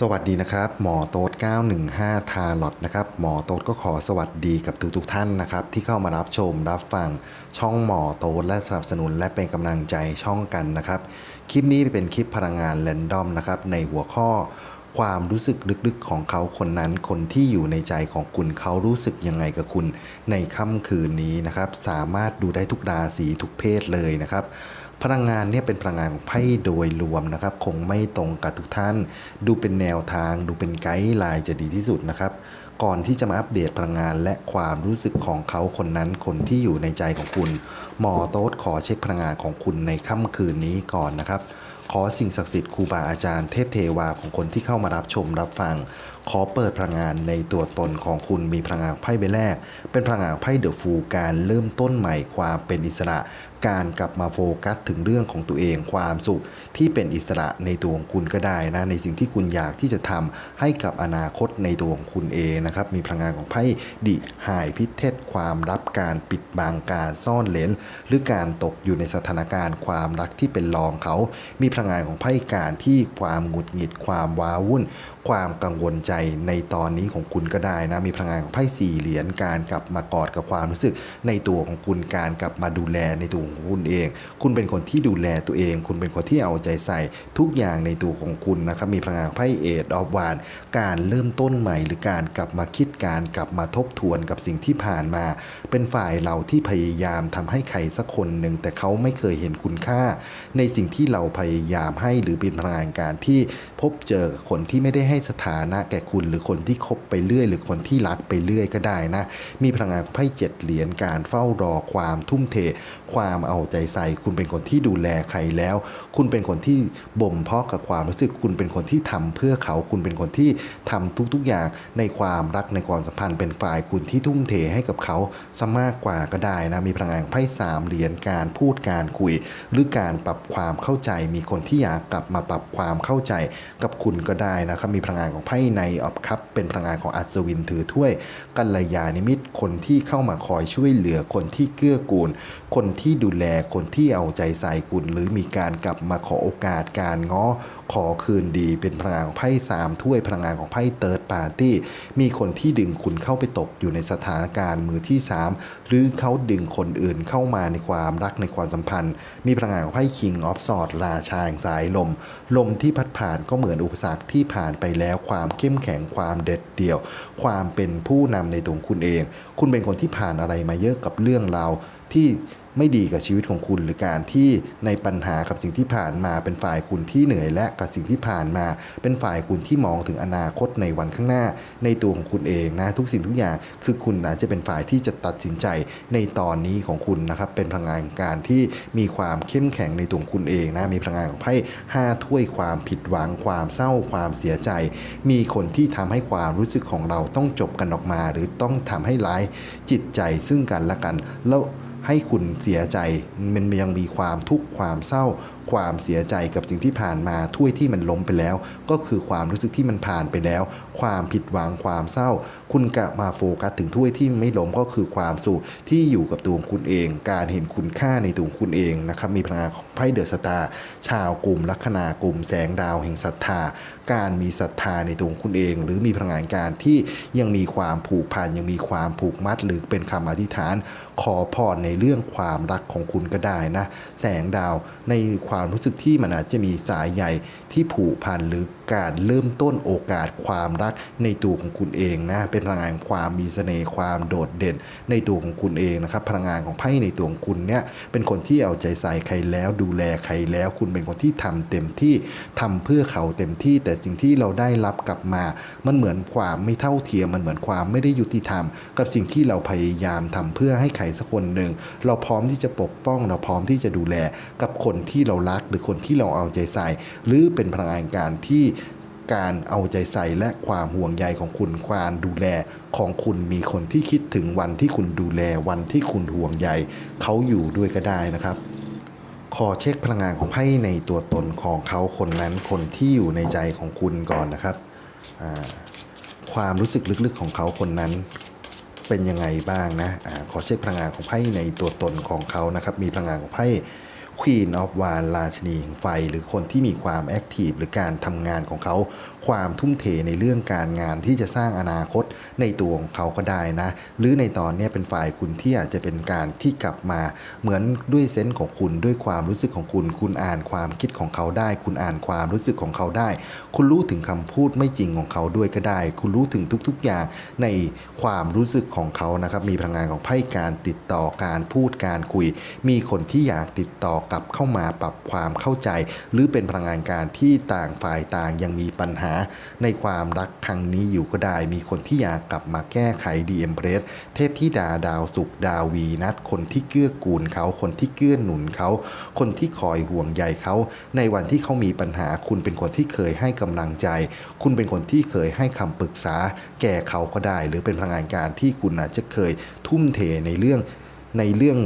สวัสดีนะครับ หมอโต๊ด915 ทาร์ลอตนะครับ หมอโต๊ดก็ขอสวัสดีกับทุกทุกๆท่านนะครับ ที่เข้ามารับชมรับฟังช่องหมอโต๊ดและสนับสนุนและเป็นกำลังใจช่องกันนะครับ คลิปนี้เป็นคลิปพลังงานแรนดอมนะครับ ในหัวข้อความรู้สึกลึกๆของเขาคนนั้น คนที่อยู่ในใจของคุณเขารู้สึกยังไงกับคุณในค่ำคืนนี้นะครับ สามารถดูได้ทุกราศีทุกเพศเลยนะครับ พลังงานเนี่ยเป็นพลังงานของไพ่โดยรวมนะครับ คงไม่ตรงกับทุกท่าน ดูเป็นแนวทาง ดูเป็นไกด์ไลน์จะดีที่สุดนะครับ ก่อนที่จะมาอัปเดตพลังงานและความรู้สึกของเขาคนนั้นคนที่อยู่ในใจของคุณ หมอโต๊ดขอเช็คพลังงานของคุณในค่ำคืนนี้ก่อนนะครับขอสิ่งศักดิ์สิทธิ์ครูบาอาจารย์เทพเทวาของคนที่เข้ามารับชมรับฟัง ขอเปิดพลังงานในตัวตนของคุณมีพลังงานไพ่ใบแรก เป็นพลังงานไพ่เดอะฟูการเริ่มต้นใหม่ความเป็นอิสระ การกลับมาโฟกัสถึงเรื่องของตัวเองความสุขที่เป็นอิสระในตัวของคุณก็ได้นะในสิ่งที่คุณอยากที่จะทำให้กับอนาคตในตัวของคุณเองนะครับมีพลังงานของไพ่ดิหายพิเทศความรับการปิดบังการซ่อนเลนหรือการตกอยู่ในสถานการณ์ความรักที่เป็นรองเขา มีพลังงานของไพ่การที่ความหงุดหงิดความว้าวุ่น ความกังวลใจในตอนนี้ของคุณก็ได้นะ มีพลังงานของไพ่สี่เหรียญการกลับมากอดกับความรู้สึก ในตัวของคุณการกลับมาดูแลในตัวของคุณเอง คุณเป็นคนที่ดูแลตัวเอง คุณเป็นคนที่เอาใจใส่ทุกอย่างในตัวของคุณนะครับมีพลังงานไพ่เอดออฟวานการเริ่มต้นใหม่ หรือการกลับมาคิดการกลับมาทบทวนกับสิ่งที่ผ่านมา เป็นฝ่ายเราที่พยายามทำให้ใครสักคนหนึ่งแต่เขาไม่เคยเห็นคุณค่า ในสิ่งที่เราพยายามให้หรือเป็นพลังงานการที่พบเจอคนที่ไม่ได้ให้ให้สถานะแก่คุณหรือคนที่คบไปเรื่อย หรือคนที่รักไปเรื่อยก็ได้นะ มีพลังงานของไพ่เจ็ดเหรียญการเฝ้ารอความทุ่มเทความเอาใจใส่ คุณเป็นคนที่ดูแลใครแล้ว คุณเป็นคนที่บ่มเพาะกับความรู้สึก คุณเป็นคนที่ทำเพื่อเขา คุณเป็นคนที่ทำทุกๆอย่างในความรักในความสัมพันธ์เป็นฝ่ายคุณที่ทุ่มเทให้กับเขาซะมากกว่าก็ได้นะ มีพลังงานไพ่สามเหรียญการพูดการคุย หรือการปรับความเข้าใจ มีคนที่อยากกลับมาปรับความเข้าใจกับคุณก็ได้นะครับ มีพลังงานของไพ่ในออฟคัพเป็นพลังงานของอัศวินถือถ้วยกัลยาณิมิตรคนที่เข้ามาคอยช่วยเหลือคนที่เกื้อกูล คนที่ที่ดูแลคนที่เอาใจใส่คุณ หรือมีการกลับมาขอโอกาสการง้อขอคืนดีเป็นพลังงานไพ่สามถ้วยพลังงานของไพ่เติร์ดปาร์ตี้มีคนที่ดึงคุณเข้าไปตกอยู่ในสถานการณ์มือที่สามหรือเขาดึงคนอื่นเข้ามาในความรักในความสัมพันธ์ มีพลังงานของไพ่คิงออฟสอดราชาแห่งสายลม ลมที่พัดผ่านก็เหมือนอุปสรรคที่ผ่านไปแล้วความเข้มแข็งความเด็ดเดี่ยว ความเป็นผู้นำในตัวคุณเอง คุณเป็นคนที่ผ่านอะไรมาเยอะกับเรื่องราวที่ ไม่ดีกับชีวิตของคุณ หรือการที่ในปัญหากับสิ่งที่ผ่านมาเป็นฝ่ายคุณที่เหนื่อยและกับสิ่งที่ผ่านมา เป็นฝ่ายคุณที่มองถึงอนาคตในวันข้างหน้า ในตัวของคุณเองนะทุกสิ่งทุกอย่างคือคุณอาจจะเป็นฝ่ายที่จะตัดสินใจในตอนนี้ของคุณนะครับเป็นพลังงานการที่มีความเข้มแข็งในตัวงคุณเองนะมีพลังงานของไพ่ห้าถ้วยความผิดหวังความเศร้าความเสียใจ มีคนที่ทำให้ความรู้สึกของเราต้องจบกันออกมา หรือต้องทำให้ร้ายจิตใจซึ่งกันและกันแล้ว ให้คุณเสียใจ มันยังมีความทุกข์ความเศร้า ความเสียใจกับสิ่งที่ผ่านมาถ้วยที่มันล้มไปแล้ว ก็คือความรู้สึกที่มันผ่านไปแล้ว ความผิดหวังความเศร้า คุณกลับมาโฟกัสถึงถ้วยที่ไม่ล้มก็คือความสุขที่อยู่กับตัวคุณเอง การเห็นคุณค่าในตัวคุณเองนะครับมีพลังงานของไพ่เดอะสตาร์ชาวกลุ่มลัคนากลุ่มแสงดาวแห่งศรัทธา การมีศรัทธาในตัวคุณเอง หรือมีพลังงานการที่ยังมีความผูกพันยังมีความผูกมัดหรือเป็นคำอธิษฐาน ขอพรในเรื่องความรักของคุณก็ได้นะ แสงดาวในความรู้สึกที่มันอาจจะมีสายใยที่ผูกพันหรือการเริ่มต้นโอกาสความรักในตัวของคุณเองนะ เป็นพลังงานความมีเสน่ห์ความโดดเด่นในตัวของคุณเองนะครับ พลังงานของไพ่ในตัวของคุณเนี่ยเป็นคนที่เอาใจใส่ใครแล้วดูแลใครแล้ว คุณเป็นคนที่ทำเต็มที่ทำเพื่อเขาเต็มที่แต่สิ่งที่เราได้รับกลับมา มันเหมือนความไม่เท่าเทียมมันเหมือนความไม่ได้ยุติธรรม กับสิ่งที่เราพยายามทำเพื่อให้ใครสักคนหนึ่งเราพร้อมที่จะปกป้อง เราพร้อมที่จะดูแลกับคนที่เรารักหรือคนที่เราเอาใจใส่ หรือเป็นพลังงานการที่การเอาใจใส่และความห่วงใยของคุณความดูแลของคุณมีคนที่คิดถึงวันที่คุณดูแลวันที่คุณห่วงใยเขาอยู่ด้วยก็ได้นะครับ ขอเช็คพลังงานของไพ่ในตัวตนของเขาคนนั้นคนที่อยู่ในใจของคุณก่อนนะครับ ความรู้สึกลึกๆของเขาคนนั้น เป็นยังไงบ้างนะอขอเช็คพลังงานของไพ่ในตัวตนของเขานะครับ มีพลังงานของไพ่ Queen of w a n ราชนีแห่งไฟ หรือคนที่มีความแอคทีฟหรือการทำงานของเขา ความทุ่มเทในเรื่องการงานที่จะสร้างอนาคตในตัวของเขาก็ได้นะ หรือในตอนนี้เป็นฝ่ายคุณที่อาจจะเป็นการที่กลับมาเหมือนด้วยเซนส์ของคุณด้วยความรู้สึกของคุณ คุณอ่านความคิดของเขาได้ คุณอ่านความรู้สึกของเขาได้ คุณรู้ถึงคำพูดไม่จริงของเขาด้วยก็ได้ คุณรู้ถึงทุกๆอย่างในความรู้สึกของเขานะครับมีพลังงานของไพ่การติดต่อการพูดการคุย มีคนที่อยากติดต่อกลับเข้ามาปรับความเข้าใจ หรือเป็นพลังงานการที่ต่างฝ่ายต่างยังมีปัญหา ในความรักครั้งนี้อยู่ก็ได้ มีคนที่อยากกลับมาแก้ไขดีเอ็มเพรสเทพที่ดาดาวสุขดาววีนัดคนที่เกื้อกูลเขาคนที่เกื้อหนุนเขา คนที่คอยห่วงใยเขา ในวันที่เขามีปัญหาคุณเป็นคนที่เคยให้กำลังใจ คุณเป็นคนที่เคยให้คำปรึกษา แก่เขาก็ได้ หรือเป็นพลังงานการที่คุณอาจจะเคยทุ่มเทในเรื่องในเรื่อง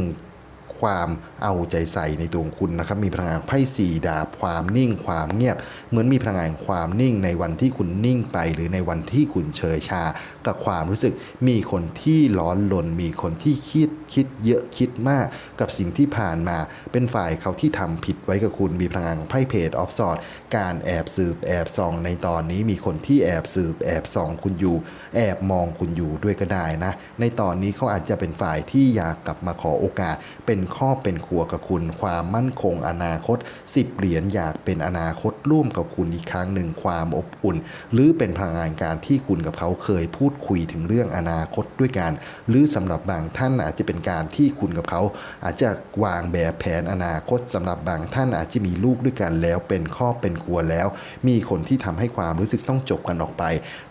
ความ เอาใจใส่ในตัวของคุณนะครับมีพลังงานไพ่สี่ดาบความนิ่งความเงียบ เหมือนมีพลังงานความนิ่งในวันที่คุณนิ่งไป หรือในวันที่คุณเฉยชา กับความรู้สึกมีคนที่ร้อนลนมีคนที่คิดคิดเยอะคิดมาก กับสิ่งที่ผ่านมา เป็นฝ่ายเขาที่ทำผิดไว้กับคุณมีพลังงานไพ่เพจออฟสอดการแอบสืบแอบส่องในตอนนี้มีคนที่แอบสืบแอบส่องคุณอยู่ แอบมองคุณอยู่ด้วยก็ได้นะ ในตอนนี้เขาอาจจะเป็นฝ่ายที่อยากกลับมาขอโอกาสเป็นครอเป็นครัวกับคุณ ความมั่นคงอนาคต 10 เหรียญอยากเป็นอนาคตร่วมกับคุณอีกครั้งหนึ่งความอบอุ่น หรือเป็นพลังงานการที่คุณกับเขาเคยพูดคุยถึงเรื่องอนาคตด้วยกัน หรือสำหรับบางท่านอาจจะเป็นการที่คุณกับเขา อาจจะวางแบบแผนอนาคตสำหรับบางท่านอาจจะมีลูกด้วยกันแล้วเป็นครอบเป็นครัวแล้ว มีคนที่ทำให้ความรู้สึกต้องจบกันออกไป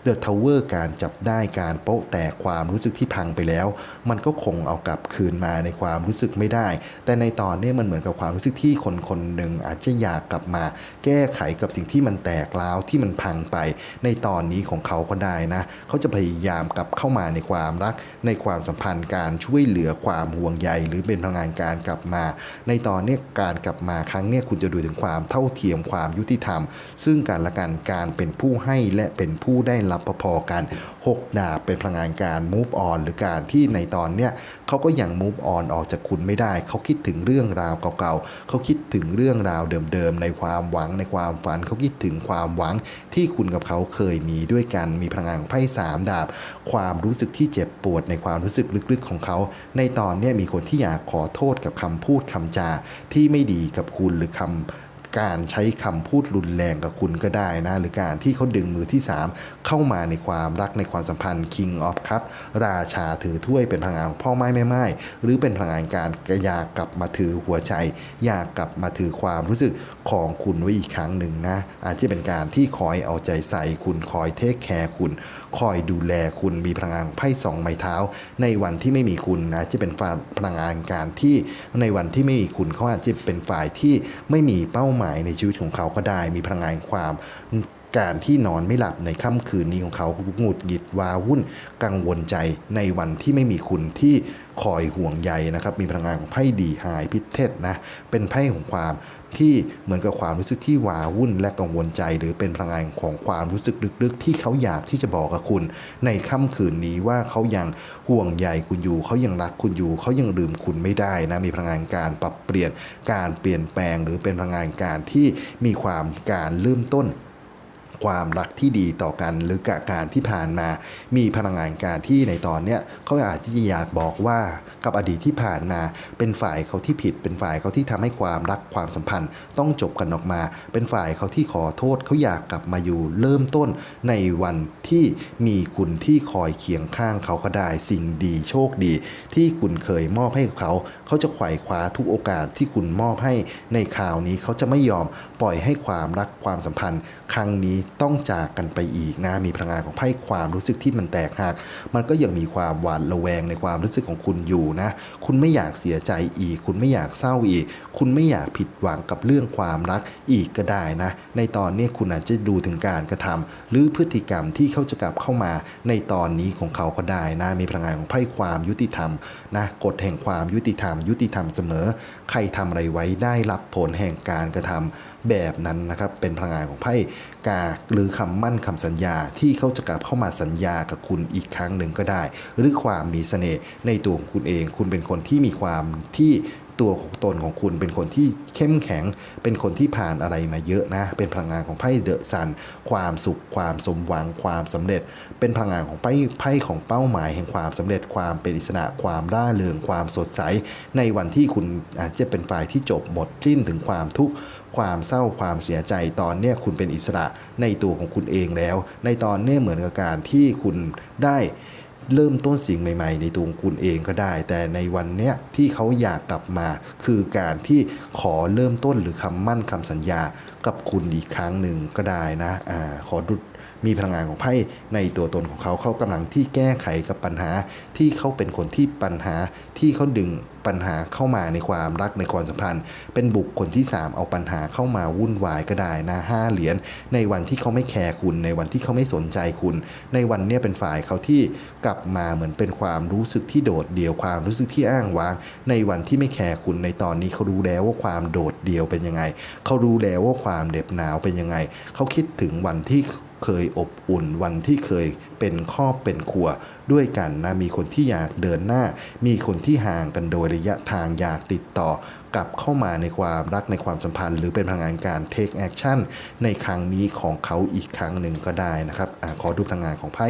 The Tower การจับได้การโป๊ะแตกความรู้สึกที่พังไปแล้ว มันก็คงเอากลับคืนมาในความรู้สึกไม่ได้ แต่ในตอนนี้มันเหมือนกับความรู้สึกที่คนคนหนึ่งอาจจะอยากกลับมา แก้ไขกับสิ่งที่มันแตกร้าวที่มันพังไป ในตอนนี้ของเขาก็ได้นะเขาจะพยายามกลับเข้ามาในความรัก ในความสัมพันธ์การช่วยเหลือความห่วงใยหรือเป็นพลังงานการกลับมา ในตอนนี้การกลับมาครั้งนี้คุณจะดูถึงความเท่าเทียมความยุติธรรม ซึ่งการละกันการเป็นผู้ให้และเป็นผู้ได้รับพอๆกัน 6 ดาบเป็นพลังงานการ move on หรือการที่ในตอนเนี้ยเขาก็ยัง move on ออกจากคุณไม่ได้ เขาคิดถึงเรื่องราวเก่าๆ เขาคิดถึงเรื่องราวเดิมๆ ในความหวังในความฝัน เขาคิดถึงความหวังที่คุณกับเขาเคยมีด้วยกัน มีพลังงานไพ่สามดาบ ความรู้สึกที่เจ็บปวดในความรู้สึกลึกๆของเขา ในตอนเนี้ยมีคนที่อยากขอโทษกับคำพูดคำจาที่ไม่ดีกับคุณหรือคำ การใช้คำพูดรุนแรงกับคุณก็ได้นะ หรือการที่เขาดึงมือที่ 3 เข้ามาในความรักในความสัมพันธ์ King of Cup ราชาถือถ้วยเป็นพลังงานพ่อไม้แม่ไม้หรือเป็นพลังงานการอยากกลับมาถือหัวใจ อยากกลับมาถือความรู้สึกของคุณไว้อีกครั้งหนึ่งนะ อาจจะเป็นการที่คอยเอาใจใส่คุณคอยเทคแคร์คุณคอยดูแลคุณมีพลังงานไพ่สองไม้เท้า ในวันที่ไม่มีคุณนะจจะเป็นพลังงานการที่ในวันที่ไม่มีคุณเขาอาจจะเป็นฝ่ายที่ไม่มีเป้าหมายในชีวิตของเขาก็ได้ มีพลังงานความการที่นอนไม่หลับในค่ำคืนนี้ของเขาหงุดหงิดวาวุ่นกังวลใจในวันที่ไม่มีคุณที่ คอยห่วงใยนะครับ มีพลังงานของไพ่ดีหายพิเทศนะ เป็นไพ่ของความที่เหมือนกับความรู้สึกที่วาวุ่นและกังวลใจ หรือเป็นพลังงานของความรู้สึกลึกๆ ที่เขาอยากที่จะบอกกับคุณ ในค่ำคืนนี้ว่าเขายังห่วงใยคุณอยู่ เขายังรักคุณอยู่ เขายังลืมคุณไม่ได้นะ มีพลังงานการปรับเปลี่ยนการเปลี่ยนแปลง หรือเป็นพลังงานการที่มีความการเริ่มต้น ความรักที่ดีต่อกัน หรือกับการที่ผ่านมา มีพลังงานการที่ในตอนเนี้ยเขาอาจจะอยากบอกว่ากับอดีตที่ผ่านมาเป็นฝ่ายเขาที่ผิด เป็นฝ่ายเขาที่ทำให้ความรักความสัมพันธ์ ต้องจบกันออกมา เป็นฝ่ายเขาที่ขอโทษเขาอยากกลับมาอยู่เริ่มต้นในวันที่มีคุณที่คอยเคียงข้างเขาก็ได้สิ่งดีโชคดี ที่คุณเคยมอบให้เขา เขาจะไขว่คว้าทุกโอกาสที่คุณมอบให้ในข่าวนี้เขาจะไม่ยอมปล่อยให้ความรักความสัมพันธ์ ครั้งนี้ต้องจากกันไปอีกนะมีพลังงานของไพ่ความรู้สึกที่มันแตกหัก มันก็ยังมีความหวาดระแวงในความรู้สึกของคุณอยู่นะ คุณไม่อยากเสียใจอีก คุณไม่อยากเศร้าอีก คุณไม่อยากผิดหวังกับเรื่องความรักอีกก็ได้นะ ในตอนนี้คุณอาจจะดูถึงการกระทำหรือพฤติกรรมที่เขาจะกลับเข้ามาในตอนนี้ของเขาก็ได้นะมีพลังงานของไพ่ความยุติธรรมนะกฎแห่งความยุติธรรมยุติธรรมเสมอ ใครทำอะไรไว้ได้รับผลแห่งการกระทำแบบนั้นนะครับ เป็นพลังงานของไพ่กาหรือคำมั่นคำสัญญาที่เขาจะกลับเข้ามาสัญญากับคุณอีกครั้งหนึ่งก็ได้ หรือความมีเสน่ห์ในตัวของคุณเอง คุณเป็นคนที่มีความที่ ตัวของตนของคุณเป็นคนที่เข้มแข็ง เป็นคนที่ผ่านอะไรมาเยอะนะ เป็นพลังงานของไพ่เดอะซัน ความสุข ความสมหวัง ความสำเร็จ เป็นพลังงานของไพ่ไพ่ของเป้าหมายแห่งความสำเร็จ ความเป็นอิสระ ความร่าเริง ความสดใส ในวันที่คุณอาจจะเป็นฝ่ายที่จบหมดสิ้นถึงความทุกข์ความเศร้าความเสียใจตอนเนี้ยคุณเป็นอิสระในตัวของคุณเองแล้ว ในตอนเนี้ยเหมือนกับการที่คุณได้ เริ่มต้นสิ่งใหม่ๆ ในตัวคุณเองก็ได้ แต่ในวันเนี้ยที่เขาอยากกลับมา คือการที่ขอเริ่มต้นหรือคำมั่นคำสัญญากับคุณอีกครั้งหนึ่งก็ได้นะอ่าขอดู มีพลังงานของไพ่ในตัวตนของเขาเขากำลังที่แก้ไขกับปัญหาที่เขาเป็นคนที่ปัญหาที่เขาดึงปัญหาเข้ามาในความรักในความสัมพันธ์ เป็นบุคคลที่ 3 เอาปัญหาเข้ามาวุ่นวายก็ได้นะห้าเหรียญในวันที่เขาไม่แคร์คุณ ในวันที่เขาไม่สนใจคุณ ในวันเนี้ยเป็นฝ่ายเขาที่กลับมาเหมือนเป็นความรู้สึกที่โดดเดี่ยวความรู้สึกที่อ้างว้าง ในวันที่ไม่แคร์คุณในตอนนี้เขารู้แล้วว่าความโดดเดี่ยวเป็นยังไง เขารู้แล้วว่าความเด็บหนาวเป็นยังไง เขาคิดถึงวันที่ เคยอบอุ่นวันที่เคยเป็นครอบเป็นครัวด้วยกันนะมีคนที่อยากเดินหน้า มีคนที่ห่างกันโดยระยะทางอยากติดต่อกลับเข้ามาในความรักในความสัมพันธ์ หรือเป็นพลังงานการ take action ในครั้งนี้ของเขาอีกครั้งหนึ่งก็ได้นะครับอขอดูพลังงานของไพ่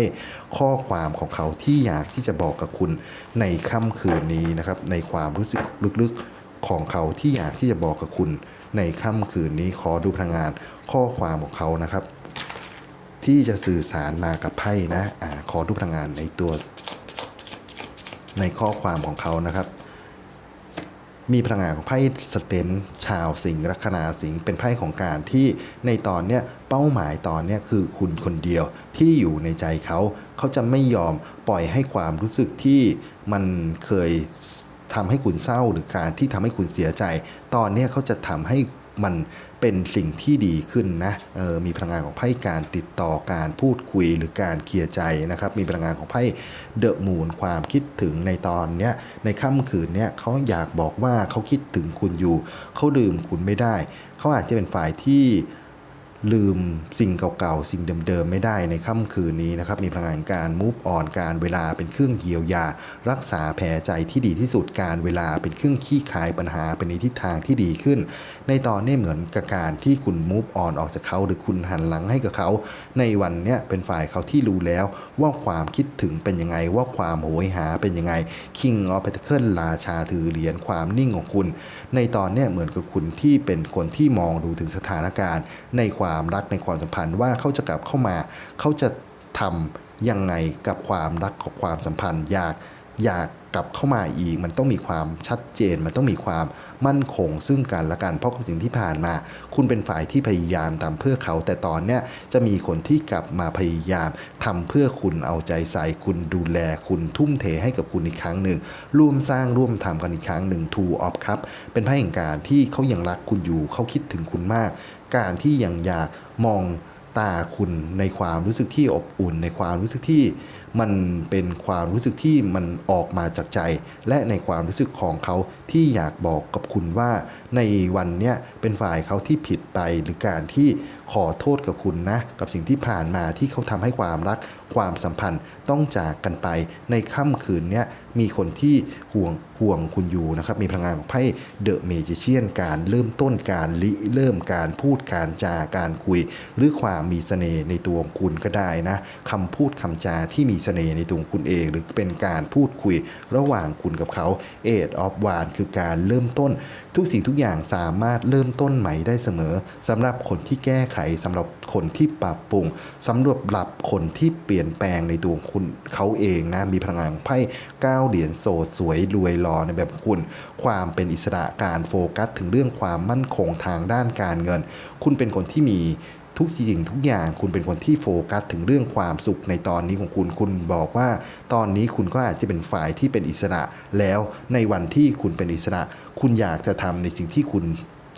ข้อความของเขาที่อยากที่จะบอกกับคุณในค่ำคืนนี้นะครับในความรู้สึกลึกๆของเขาที่อยากที่จะบอกกับคุณในค่ำคืนนี้ขอดูพลังงานข้อความของเขานะครับ ที่จะสื่อสารมากับไพ่นะอาขอดูพลังงานในตัว ในข้อความของเขานะครับ มีพลังงานของไพ่สเตนชาวสิงห์ลัคนาสิงห์เป็นไพ่ของการที่ในตอนเนี้ยเป้าหมายตอนเนี้ยคือคุณคนเดียวที่อยู่ในใจเขาเขาจะไม่ยอมปล่อยให้ความรู้สึกที่มันเคยทำให้คุณเศร้าหรือการที่ทำให้คุณเสียใจ ตอนเนี้ยเขาจะทำให้ มันเป็นสิ่งที่ดีขึ้นนะเออมีพลังงานของไพ่การติดต่อการพูดคุยหรือการเคลียร์ใจนะครับ มีพลังงานของไพ่เดอะมูนความคิดถึงในตอนเนี้ยในค่ำคืนเนี้ยเขาอยากบอกว่าเขาคิดถึงคุณอยู่ เขาดื่มคุณไม่ได้ เขาอาจจะเป็นฝ่ายที่ ลืมสิ่งเก่าๆ สิ่งเดิมๆ ไม่ได้ในค่ำคืนนี้นะครับ มีพลังงานการมูฟออนการเวลาเป็นเครื่องเยียวยา รักษาแผลใจที่ดีที่สุดการเวลาเป็นเครื่องขี้คายปัญหาเป็นในทิศทางที่ดีขึ้น ในตอนนี้เหมือนกับการที่คุณมูฟออนออกจากเขา หรือคุณหันหลังให้กับเขา ในวันเนี้ยเป็นฝ่ายเขาที่รู้แล้วว่าความคิดถึงเป็นยังไงว่าความโหยหาเป็นยังไง King of Pentacles ราชาถือเหรียญความนิ่งของคุณ ในตอนเนี้ยเหมือนกับคุณที่เป็นคนที่มองดูถึงสถานการณ์ในความความรักในความสัมพันธ์ว่าเขาจะกลับเข้ามาเขาจะทำยังไงกับความรักของความสัมพันธ์อยาก อยากกลับเข้ามาอีก มันต้องมีความชัดเจน มันต้องมีความมั่นคง ซึ่งกันและกันเพราะสิ่งที่ผ่านมา คุณเป็นฝ่ายที่พยายามทำเพื่อเขา แต่ตอนเนี้ยจะมีคนที่กลับมาพยายามทำเพื่อคุณเอาใจใส่คุณดูแลคุณทุ่มเทให้กับคุณอีกครั้งหนึ่งร่วมสร้างร่วมทำกันอีกครั้งหนึ่ง Two of Cup เป็นไพ่แห่งการที่เขายังรักคุณอยู่เขาคิดถึงคุณมาก การที่ยังอยากมอง ตาคุณในความรู้สึกที่อบอุ่น ในความรู้สึกที่มันเป็นความรู้สึกที่มันออกมาจากใจ และในความรู้สึกของเขาที่อยากบอกกับคุณว่า ในวันเนี้ยเป็นฝ่ายเขาที่ผิดไปหรือการที่ ขอโทษกับคุณนะ กับสิ่งที่ผ่านมาที่เขาทำให้ความรักความสัมพันธ์ต้องจากกันไปในค่ำคืนเนี้ยมีคนที่ห่วงห่วงคุณอยู่นะครับ มีพลังงานของไพ่เดอะเมจิเชียนการเริ่มต้นการริเริ่มการพูดการจาการคุย หรือความมีเสน่ห์ในตัวของคุณก็ได้นะคำพูดคำจาที่มีเสน่ห์ในตัวคุณเอง หรือเป็นการพูดคุยระหว่างคุณกับเขาเอดออฟวานคือการเริ่มต้น ทุกสิ่งทุกอย่างสามารถเริ่มต้นใหม่ได้เสมอสำหรับคนที่แก้ไขสำหรับคนที่ปรับปรุงสำหรับหลับคนที่เปลี่ยนแปลงในตัวคุณเขาเองนะมีพลังงานไพ่ก้าเหรียญโสดสวยรวยรอในแบบคุณ ความเป็นอิสระการโฟกัส ถึงเรื่องความมั่นคงทางด้านการเงิน คุณเป็นคนที่มีทุกสิ่งทุกอย่างคุณเป็นคนที่โฟกัสถึงเรื่องความสุขในตอนนี้ของคุณ คุณบอกว่า ตอนนี้คุณก็อาจจะเป็นฝ่ายที่เป็นอิสระ แล้วในวันที่คุณเป็นอิสระ คุณอยากจะทำในสิ่งที่คุณ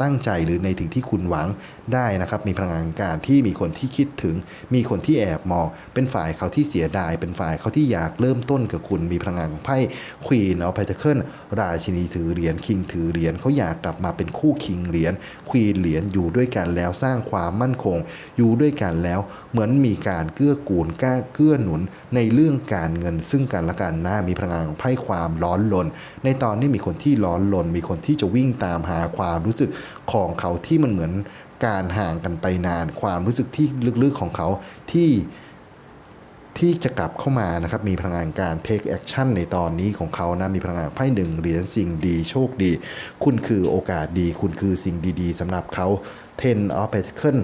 ตั้งใจหรือในถึงที่คุณหวังได้นะครับ มีพลังงานการที่มีคนที่คิดถึง มีคนที่แอบมอง เป็นฝ่ายเขาที่เสียดาย เป็นฝ่ายเขาที่อยากเริ่มต้นกับคุณ มีพลังงานของไพ่ควีนเอาไพเทเคิลราชินีถือเหรียญคิงถือเหรียญเขาอยากกลับมาเป็นคู่คิงเหรียญควีนเหรียญอยู่ด้วยกันแล้วสร้างความมั่นคง อยู่ด้วยกันแล้วเหมือนมีการเกื้อกูลกล้าเกื้อหนุนในเรื่องการเงินซึ่งกันและกันนะมีพลังงานของไพ่ความร้อนรนในตอนนี้มีคนที่ร้อนรนมีคนที่จะวิ่งตามหาความรู้สึกของเขาที่มันเหมือนการห่างกันไปนาน ความรู้สึกที่ลึกๆของเขาที่ที่จะกลับเข้ามานะครับ มีพลังงานการ take action ในตอนนี้ของเขานะ มีพลังงานไพ่หนึ่งเหรียญสิ่งดีโชคดี คุณคือโอกาสดี คุณคือสิ่งดีๆสำหรับเขา ten of pentacle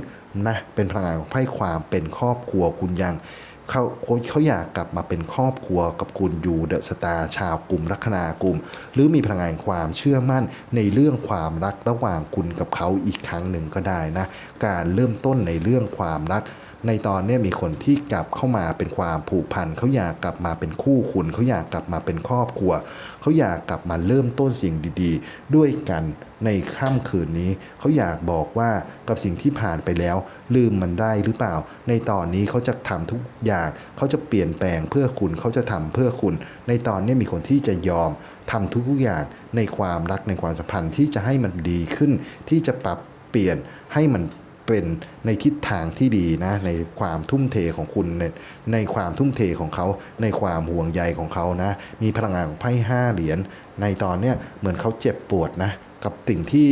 นะ เป็นพลังงานของไพ่ความเป็นครอบครัวคุณยัง เขาเขาอยากกลับมาเป็นครอบครัวกับคุณอยู่เดอะสตาร์ชาวกลุ่มลัคนากลุ่ม หรือมีพลังงานความเชื่อมั่นในเรื่องความรักระหว่างคุณกับเขาอีกครั้งหนึ่งก็ได้นะ การเริ่มต้นในเรื่องความรัก ในตอนนี้มีคนที่กลับเข้ามาเป็นความผูกพันเขาอยากกลับมาเป็นคู่คุณเขาอยากกลับมาเป็นครอบครัวเขาอยากกลับมาเริ่มต้นสิ่งดีๆ ด้วยกันในค่ำคืนนี้เขาอยากบอกว่ากับสิ่งที่ผ่านไปแล้ว ลืมมันได้หรือเปล่า ในตอนนี้เขาจะทำทุกอย่างเขาจะเปลี่ยนแปลงเพื่อคุณเขาจะทำเพื่อคุณ ในตอนนี้มีคนที่จะยอมทำทุกๆอย่างในความรักในความสัมพันธ์ที่จะให้มันดีขึ้น ที่จะปรับเปลี่ยนให้มัน เป็นในทิศทางที่ดีนะในความทุ่มเทของคุณในในความทุ่มเทของเขา ในความห่วงใยของเขานะ มีพลังงานของไพ่ห้าเหรียญในตอนเนี้ยเหมือนเขาเจ็บปวดนะกับสิ่งที่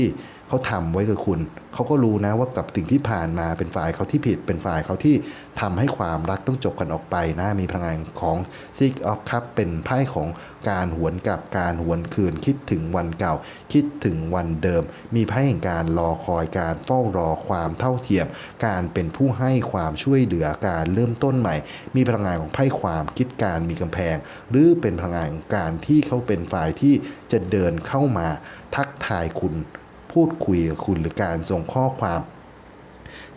เขาทำไว้กับคุณ เขาก็รู้นะว่ากับสิ่งที่ผ่านมาเป็นฝ่ายเขาที่ผิด เป็นฝ่ายเขาที่ทำให้ความรักต้องจบกันออกไปนะมีพลังงานของ Six of Cup เป็นไพ่ของการหวนกลับการหวนคืน คิดถึงวันเก่า คิดถึงวันเดิม มีไพ่แห่งการรอคอยการเฝ้ารอความเท่าเทียม การเป็นผู้ให้ความช่วยเหลือการเริ่มต้นใหม่ มีพลังงานของไพ่ความคิดการมีกำแพง หรือเป็นพลังงานของการที่เขาเป็นฝ่ายที่จะเดินเข้ามาทักทายคุณ พูดคุยกับคุณหรือการส่งข้อความ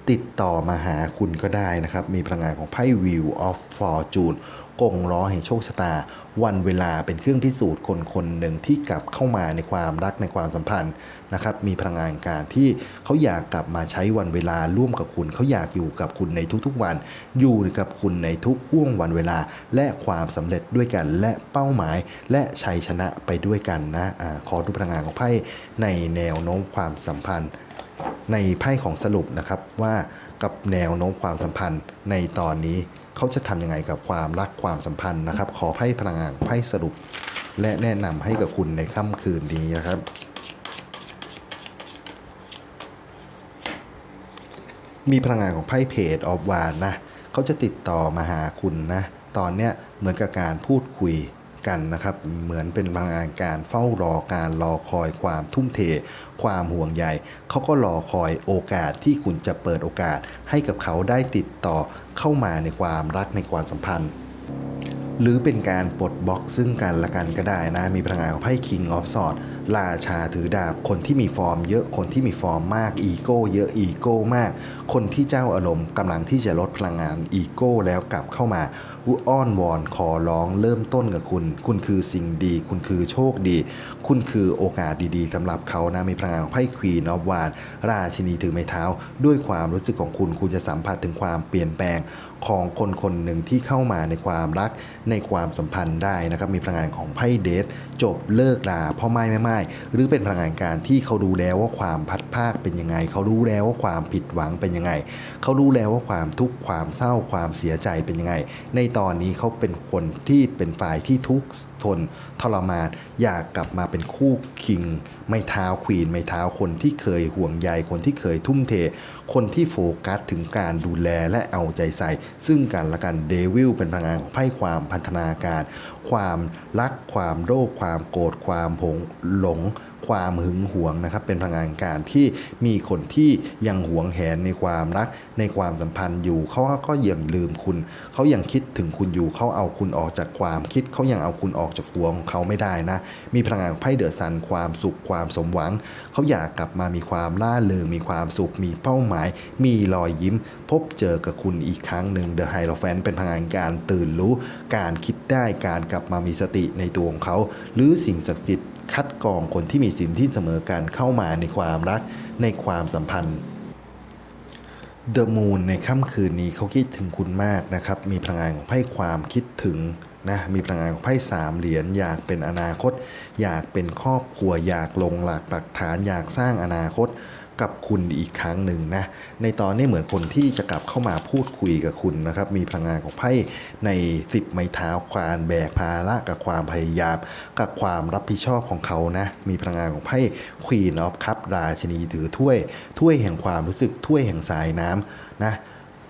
ติดต่อมาหาคุณก็ได้นะครับ มีพลังงานของไพ่ Wheel of Fortune กงล้อแห่งโชคชะตา วันเวลาเป็นเครื่องพิสูจน์คนคนหนึ่งที่กลับเข้ามาในความรักในความสัมพันธ์นะครับมีพลังงานการที่เขาอยากกลับมาใช้วันเวลาร่วมกับคุณ เขาอยากอยู่กับคุณในทุกๆวัน อยู่กับคุณในทุกห่วงวันเวลา และความสำเร็จด้วยกัน และเป้าหมาย และชัยชนะไปด้วยกันนะอาขอดูพลังงานของไพ่ในแนวโน้มความสัมพันธ์ ในไพ่ของสรุปนะครับว่ากับแนวโน้มความสัมพันธ์ในตอนนี้ เขาจะทำยังไงกับความรักความสัมพันธ์นะครับ ขอไพ่พลังงานไพ่สรุป และแนะนำให้กับคุณในค่ำคืนนี้นะครับมีพลังงานของไพ่เพจออฟวานนะเขาจะติดต่อมาหาคุณนะ ตอนเนี้ยเหมือนกับการพูดคุยกันนะครับ เหมือนเป็นพลังงานการเฝ้ารอการรอคอยความทุ่มเท ความห่วงใยเขาก็รอคอยโอกาสที่คุณจะเปิดโอกาสให้กับเขาได้ติดต่อ เข้ามาในความรักในความสัมพันธ์ หรือเป็นการปลดบล็อกซึ่งกันและกันก็ได้นะ มีพลังงานของไพ่ King of Swords ราชาถือดาบคนที่มีฟอร์ม เยอะคนที่มีฟอร์มมากอีโก้เยอะอีโก้มาก คนที่เจ้าอารมณ์กำลังที่จะลดพลังงานอีโก้แล้วกลับเข้ามาอ้อนวอนขอร้องเริ่มต้นกับคุณ คุณคือสิ่งดี คุณคือโชคดี คุณคือโอกาสดีๆสำหรับเขานะมีพลังงานไพ่ควีนอฟวานราชินีถือไม้เท้า ด้วยความรู้สึกของคุณคุณจะสัมผัสถึงความเปลี่ยนแปลง ของคนคนหนึ่งที่เข้ามาในความรักในความสัมพันธ์ได้นะครับมีพลังงานของไพ่เดทจบเลิกลาพ่อไม่ไม่ไม่หรือเป็นพลังงานการที่เขารู้แล้วว่าความพัดภาคเป็นยังไง เขารู้แล้วว่าความผิดหวังเป็นยังไง เขารู้แล้วว่าความทุกข์ความเศร้าความเสียใจเป็นยังไง ในตอนนี้เขาเป็นคนที่เป็นฝ่ายที่ทุกข์ทนทรมานอยากกลับมาเป็นคู่คิง ไม่เท้าควีนไม่เท้าคนที่เคยห่วงใยคนที่เคยทุ่มเท คนที่โฟกัสถึงการดูแลและเอาใจใส่ ซึ่งกันและกันเดวิลเป็นพลังงานของไพ่ความพันธนาการ ความรักความโลภความโกรธความหงหลง ความหึงหวงนะครับเป็นพลังงานการที่มีคนที่ยังหวงแหนในความรัก ในความสัมพันธ์อยู่เขาก็ยังลืมคุณ เขายังคิดถึงคุณอยู่เขาเอาคุณออกจากความคิดเขายังเอาคุณออกจากหัวของเขาไม่ได้นะ มีพลังงานไพ่เดอะซันความสุขความสมหวัง เขาอยากกลับมามีความล่าเริงมีความสุขมีเป้าหมาย มีรอยยิ้ม พบเจอกับคุณอีกครั้งหนึ่งเดอะไฮโลแฟนเป็นพลังงานการตื่นรู้ การคิดได้การกลับมามีสติในตัวของเขา หรือสิ่งศักดิ์สิทธิ์ คัดกรองคนที่มีสินที่เสมอกันเข้ามาในความรักในความสัมพันธ์เดอะมูนในค่ำคืนนี้เขาคิดถึงคุณมากนะครับ มีพลังงานของไพ่ความคิดถึงนะมีพลังงานของไพ่สามเหรียญอยากเป็นอนาคต อยากเป็นครอบครัวอยากลงหลักปักฐานอยากสร้างอนาคต กับคุณอีกครั้งหนึ่งนะ ในตอนนี้เหมือนคนที่จะกลับเข้ามาพูดคุยกับคุณนะครับ มีพลังงานของไพ่ในสิบไม้เท้าควานแบกภาระกับความพยายาม กับความรับผิดชอบของเขานะ มีพลังงานของไพ่ควีนออฟคัพราชนีถือถ้วย ถ้วยแห่งความรู้สึกถ้วยแห่งสายน้ำนะ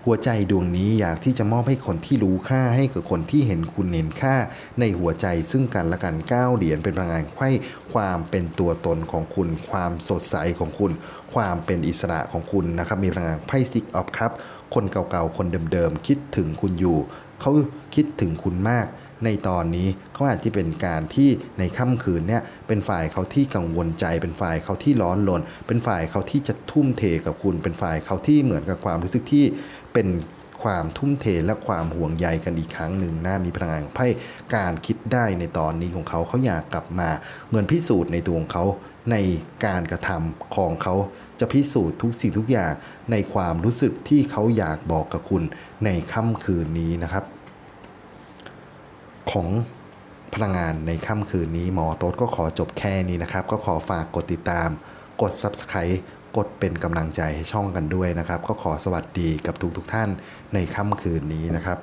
หัวใจดวงนี้อยากที่จะมอบให้คนที่รู้ค่าให้กับคนที่เห็นคุณเห็นค่า ในหัวใจซึ่งกันและกันก้าวเหรียญเป็นพลังงานไข้ความเป็นตัวตนของคุณ ความสดใสของคุณ ความเป็นอิสระของคุณนะครับมีพลังงานไพ่ซิกออฟครับคนเก่าๆคนเดิมๆคิดถึงคุณอยู่เขาคิดถึงคุณมาก ในตอนนี้เขาอาจจะเป็นการที่ในค่ำคืนเนี่ยเป็นฝ่ายเขาที่กังวลใจ เป็นฝ่ายเขาที่ร้อนรนเป็นฝ่ายเขาที่จะทุ่มเทกับคุณ เป็นฝ่ายเขาที่เหมือนกับความรู้สึกที่เป็นความทุ่มเทและความห่วงใยกันอีกครั้งหนึ่งนะมีพลังงานของไพ่การคิดได้ในตอนนี้ของเขาเขาอยากกลับมา เหมือนพิสูจน์ในตัวของเขาในการกระทำของเขาจะพิสูจน์ทุกสิ่งทุกอย่างในความรู้สึกที่เขาอยากบอกกับคุณในค่ำคืนนี้นะครับ ของพลังงานในค่ำคืนนี้หมอโต๊ดก็ขอจบแค่นี้นะครับ ก็ขอฝากกดติดตาม กด Subscribe กดเป็นกำลังใจให้ช่องกันด้วยนะครับ ก็ขอสวัสดีกับทุกทุกท่านในค่ำคืนนี้นะครับ